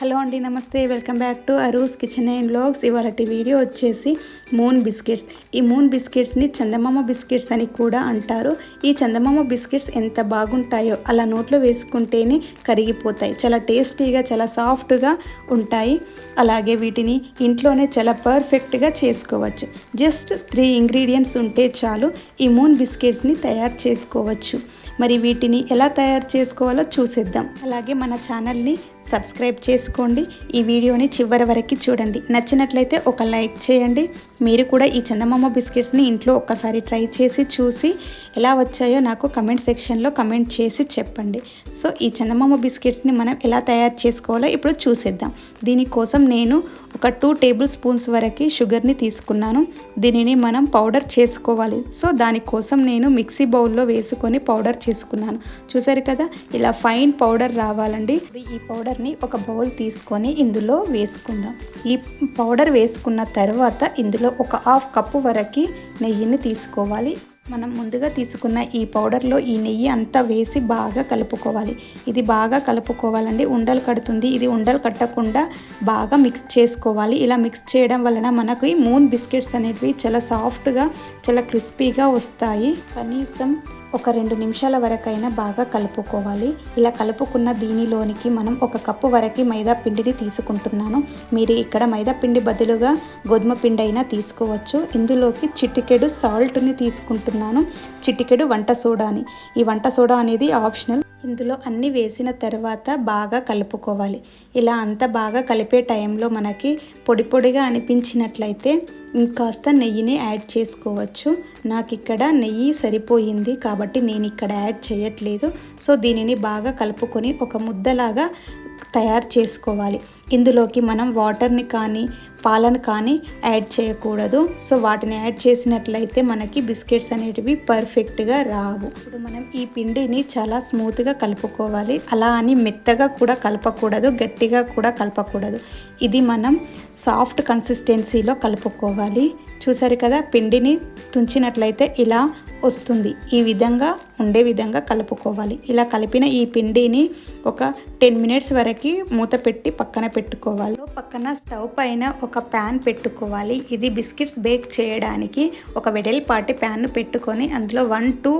Hello అండి నమస్తే. Welcome back to Aru's kitchen and blogs ఇవాళ వీడియో వచ్చేసి మూన్ బిస్కెట్స్. ఈ మూన్ బిస్కెట్స్ని చందమామ బిస్కెట్స్ అని కూడా అంటారు. ఈ చందమామ బిస్కెట్స్ ఎంత బాగుంటాయో అలా నోట్లో వేసుకుంటేనే కరిగిపోతాయి. చాలా టేస్టీగా చాలా సాఫ్ట్గా ఉంటాయి. అలాగే వీటిని ఇంట్లోనే చాలా పర్ఫెక్ట్గా చేసుకోవచ్చు. జస్ట్ త్రీ ఇంగ్రీడియంట్స్ ఉంటే చాలు ఈ మూన్ బిస్కెట్స్ని తయారు చేసుకోవచ్చు. మరి వీటిని ఎలా తయారు చేసుకోవాలో చూసేద్దాం. అలాగే మన ఛానల్ని సబ్స్క్రైబ్ చేసుకోండి ఈ వీడియోని చివరి వరకు చూడండి. నచ్చినట్లయితే ఒక లైక్ చేయండి. మీరు కూడా ఈ చందమామ బిస్కెట్స్ని ఇంట్లో ఒక్కసారి ట్రై చేసి చూసి ఎలా వచ్చాయో నాకు కమెంట్ సెక్షన్లో కమెంట్ చేసి చెప్పండి. సో ఈ చందమామ బిస్కెట్స్ని మనం ఎలా తయారు చేసుకోవాలో ఇప్పుడు చూసేద్దాం. దీనికోసం నేను ఒక టూ టేబుల్ స్పూన్స్ వరకు షుగర్ని తీసుకున్నాను. దీనిని మనం పౌడర్ చేసుకోవాలి. సో దానికోసం నేను మిక్సీ బౌల్లో వేసుకొని పౌడర్ చేసుకున్నాను. చూసారు కదా ఇలా ఫైన్ పౌడర్ రావాలండి. ఈ పౌడర్ని ఒక బౌల్ తీసుకొని ఇందులో వేసుకుందాం. ఈ పౌడర్ వేసుకున్న తర్వాత ఇందులో ఒక హాఫ్ కప్పు వరకు నెయ్యిని తీసుకోవాలి. మనం ముందుగా తీసుకున్న ఈ పౌడర్లో ఈ నెయ్యి అంతా వేసి బాగా కలుపుకోవాలి. ఇది బాగా కలుపుకోవాలండి. ఉండలు కడుతుంది. ఇది ఉండలు కట్టకుండా బాగా మిక్స్ చేసుకోవాలి. ఇలా మిక్స్ చేయడం వలన మనకు ఈ మూన్ బిస్కెట్స్ అనేటివి చాలా సాఫ్ట్గా చాలా క్రిస్పీగా వస్తాయి. కనీసం ఒక రెండు నిమిషాల వరకైనా బాగా కలుపుకోవాలి. ఇలా కలుపుకున్న దీనిలోనికి మనం ఒక కప్పు వరకు మైదా పిండిని తీసుకుంటున్నాను. మీరు ఇక్కడ మైదా పిండి బదులుగా గోధుమ పిండి అయినా తీసుకోవచ్చు. ఇందులోకి చిటికెడు సాల్ట్ని తీసుకుంటున్నాను. చిటికెడు వంట సోడాని. ఈ వంట సోడా అనేది ఆప్షనల్. ఇందులో అన్నీ వేసిన తర్వాత బాగా కలుపుకోవాలి. ఇలా అంతా బాగా కలిపే టైంలో మనకి పొడి పొడిగా అనిపించినట్లయితే ఇంకాస్త నెయ్యిని యాడ్ చేసుకోవచ్చు. నాకు ఇక్కడ నెయ్యి సరిపోయింది కాబట్టి నేను ఇక్కడ యాడ్ చేయట్లేదు. సో దీనిని బాగా కలుపుకొని ఒక ముద్దలాగా తయారు చేసుకోవాలి. ఇందులోకి మనం వాటర్ని కానీ పాలను కానీ యాడ్ చేయకూడదు. సో వాటిని యాడ్ చేసినట్లయితే మనకి బిస్కెట్స్ అనేటివి పర్ఫెక్ట్గా రావు. ఇప్పుడు మనం ఈ పిండిని చాలా స్మూత్గా కలుపుకోవాలి. అలా అని మెత్తగా కూడా కలపకూడదు గట్టిగా కూడా కలపకూడదు. ఇది మనం సాఫ్ట్ కన్సిస్టెన్సీలో కలుపుకోవాలి. చూసారు కదా పిండిని తుంచినట్లయితే ఇలా వస్తుంది. ఈ విధంగా ఉండే విధంగా కలుపుకోవాలి. ఇలా కలిపిన ఈ పిండిని ఒక టెన్ మినిట్స్ వరకు మూత పెట్టి పక్కన పెట్టుకోవాలి. పక్కన స్టవ్ పైన ఒక ప్యాన్ పెట్టుకోవాలి. ఇది బిస్కెట్స్ బేక్ చేయడానికి ఒక వెడల్పాటి ప్యాన్ పెట్టుకొని అందులో వన్ టూ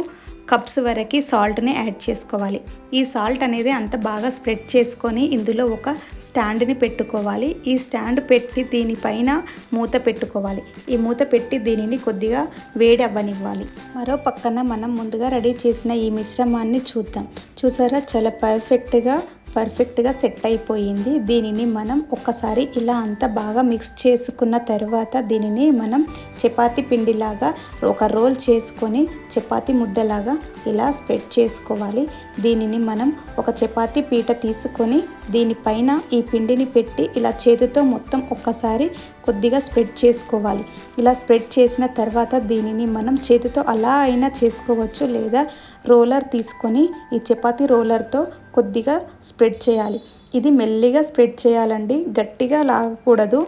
కప్స్ వరకు సాల్ట్ని యాడ్ చేసుకోవాలి. ఈ సాల్ట్ అనేది అంత బాగా స్ప్రెడ్ చేసుకొని ఇందులో ఒక స్టాండ్ని పెట్టుకోవాలి. ఈ స్టాండ్ పెట్టి దీనిపైన మూత పెట్టుకోవాలి. ఈ మూత పెట్టి దీనిని కొద్దిగా వేడి అవ్వనివ్వాలి. మరో పక్కన మనం ముందుగా రెడీ చేసిన ఈ మిశ్రమాన్ని చూద్దాం. చూసారా? చాలా పర్ఫెక్ట్గా పర్ఫెక్ట్గా సెట్ అయిపోయింది. దీనిని మనం ఒక్కసారి ఇలా అంతా బాగా మిక్స్ చేసుకున్న తర్వాత దీనిని మనం చపాతి పిండిలాగా ఒక రోల్ చేసుకొని చపాతి ముద్దలాగా ఇలా స్ప్రెడ్ చేసుకోవాలి. దీనిని మనం ఒక చపాతి పీట తీసుకొని దీనిపైన ఈ పిండిని పెట్టి ఇలా చేతితో మొత్తం ఒక్కసారి కొద్దిగా స్ప్రెడ్ చేసుకోవాలి. ఇలా స్ప్రెడ్ చేసిన తర్వాత దీనిని మనం చేతితో అలా అయినా చేసుకోవచ్చు లేదా రోలర్ తీసుకొని ఈ చపాతి రోలర్తో కొద్దిగా స్ప్రెడ్ చేయాలి. ఇది మెల్లిగా స్ప్రెడ్ చేయాలండి. గట్టిగా లాగకూడదు.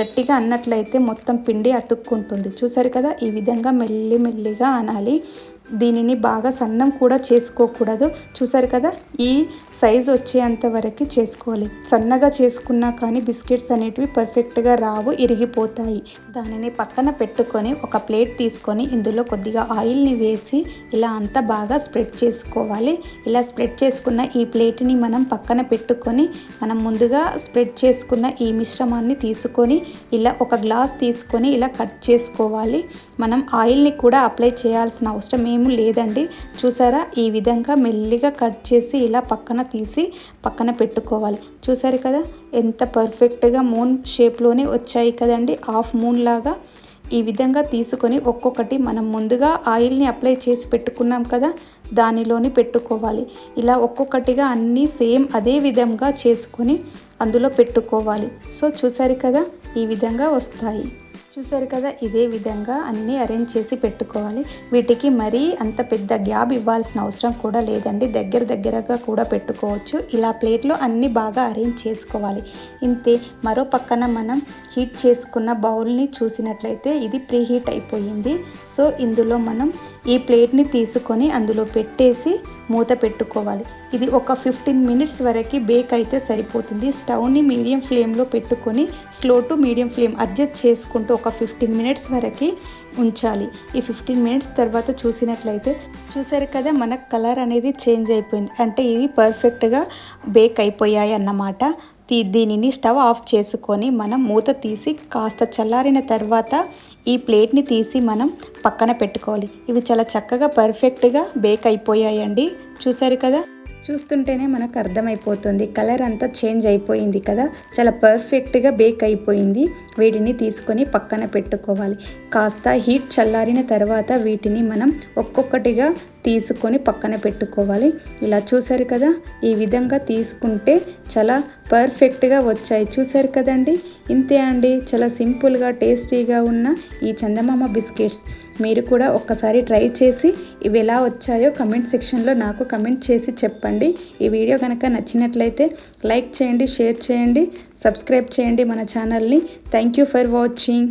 గట్టిగా అన్నట్లయితే మొత్తం పిండి అతుక్కుంటుంది. చూసారు కదా? ఈ విధంగా మెల్లి మెల్లిగా అనాలి. దీనిని బాగా సన్నం కూడా చేసుకోకూడదు. చూసారు కదా? ఈ సైజ్ వచ్చేంత వరకు చేసుకోవాలి. సన్నగా చేసుకున్నా కానీ బిస్కెట్స్ అనేటివి పర్ఫెక్ట్గా రావు ఇరిగిపోతాయి. దానిని పక్కన పెట్టుకొని ఒక ప్లేట్ తీసుకొని ఇందులో కొద్దిగా ఆయిల్ని వేసి ఇలా అంతా బాగా స్ప్రెడ్ చేసుకోవాలి. ఇలా స్ప్రెడ్ చేసుకున్న ఈ ప్లేట్ని మనం పక్కన పెట్టుకొని మనం ముందుగా స్ప్రెడ్ చేసుకున్న ఈ మిశ్రమాన్ని తీసుకొని ఇలా ఒక గ్లాస్ తీసుకొని ఇలా కట్ చేసుకోవాలి. మనం ఆయిల్ని కూడా అప్లై చేయాల్సిన అవసరం ఏమీ లేదండి. చూసారా? ఈ విధంగా మెల్లిగా కట్ చేసి ఇలా పక్కన తీసి పక్కన పెట్టుకోవాలి. చూసారు కదా? ఎంత పర్ఫెక్ట్గా మూన్ షేప్లోనే వచ్చాయి కదండి. హాఫ్ మూన్ లాగా ఈ విధంగా తీసుకొని ఒక్కొక్కటి మనం ముందుగా ఆయిల్ని అప్లై చేసి పెట్టుకున్నాం కదా? దానిలోని పెట్టుకోవాలి. ఇలా ఒక్కొక్కటిగా అన్నీ సేమ్ అదే విధంగా చేసుకొని అందులో పెట్టుకోవాలి. సో చూసారు కదా? ఈ విధంగా వస్తాయి. చూసారు కదా ఇదే విధంగా అన్నీ అరేంజ్ చేసి పెట్టుకోవాలి. వీటికి మరీ అంత పెద్ద గ్యాప్ ఇవ్వాల్సిన అవసరం కూడా లేదండి. దగ్గర దగ్గరగా కూడా పెట్టుకోవచ్చు. ఇలా ప్లేట్లో అన్నీ బాగా అరేంజ్ చేసుకోవాలి. ఇంతే మరో పక్కన మనం హీట్ చేసుకున్న బౌల్ని చూసినట్లయితే ఇది ప్రీ హీట్ అయిపోయింది. సో ఇందులో మనం ఈ ప్లేట్ని తీసుకొని అందులో పెట్టేసి మూత పెట్టుకోవాలి. ఇది ఒక ఫిఫ్టీన్ మినిట్స్ వరకు బేక్ అయితే సరిపోతుంది. స్టవ్ని మీడియం ఫ్లేమ్లో పెట్టుకొని slow to medium flame adjust చేసుకుంటూ ఒక ఫిఫ్టీన్ మినిట్స్ వరకు ఉంచాలి. ఈ ఫిఫ్టీన్ మినిట్స్ తర్వాత చూసినట్లయితే చూసారు కదా మన కలర్ అనేది చేంజ్ అయిపోయింది. అంటే ఇవి పర్ఫెక్ట్గా బేక్ అయిపోయాయి అన్నమాట. దీనిని స్టవ్ ఆఫ్ చేసుకొని మనం మూత తీసి కాస్త చల్లారిన తర్వాత ఈ ప్లేట్ని తీసి మనం పక్కన పెట్టుకోవాలి. ఇవి చాలా చక్కగా పర్ఫెక్ట్గా బేక్ అయిపోయాయండి. చూసారు కదా? చూస్తుంటేనే మనకు అర్థమైపోతుంది. కలర్ అంతా చేంజ్ అయిపోయింది కదా? చాలా పర్ఫెక్ట్గా బేక్ అయిపోయింది. వీటిని తీసుకొని పక్కన పెట్టుకోవాలి. కాస్త హీట్ చల్లారిన తర్వాత వీటిని మనం ఒక్కొక్కటిగా తీసుకొని పక్కన పెట్టుకోవాలి. ఇలా చూసారు కదా? ఈ విధంగా తీసుకుంటే చాలా పర్ఫెక్ట్గా వచ్చాయి. చూసారు కదండి? ఇంతే అండి. చాలా సింపుల్గా టేస్టీగా ఉన్న ఈ చందమామ బిస్కెట్స్. మీరు కూడా ఒక్కసారి ట్రై చేసి ఇవి ఎలా వచ్చాయో కమెంట్ సెక్షన్లో నాకు కమెంట్ చేసి చెప్పండి. ఈ వీడియో కనుక నచ్చినట్లయితే లైక్ చేయండి షేర్ చేయండి సబ్స్క్రైబ్ చేయండి మన ఛానల్ని. Thank you for watching.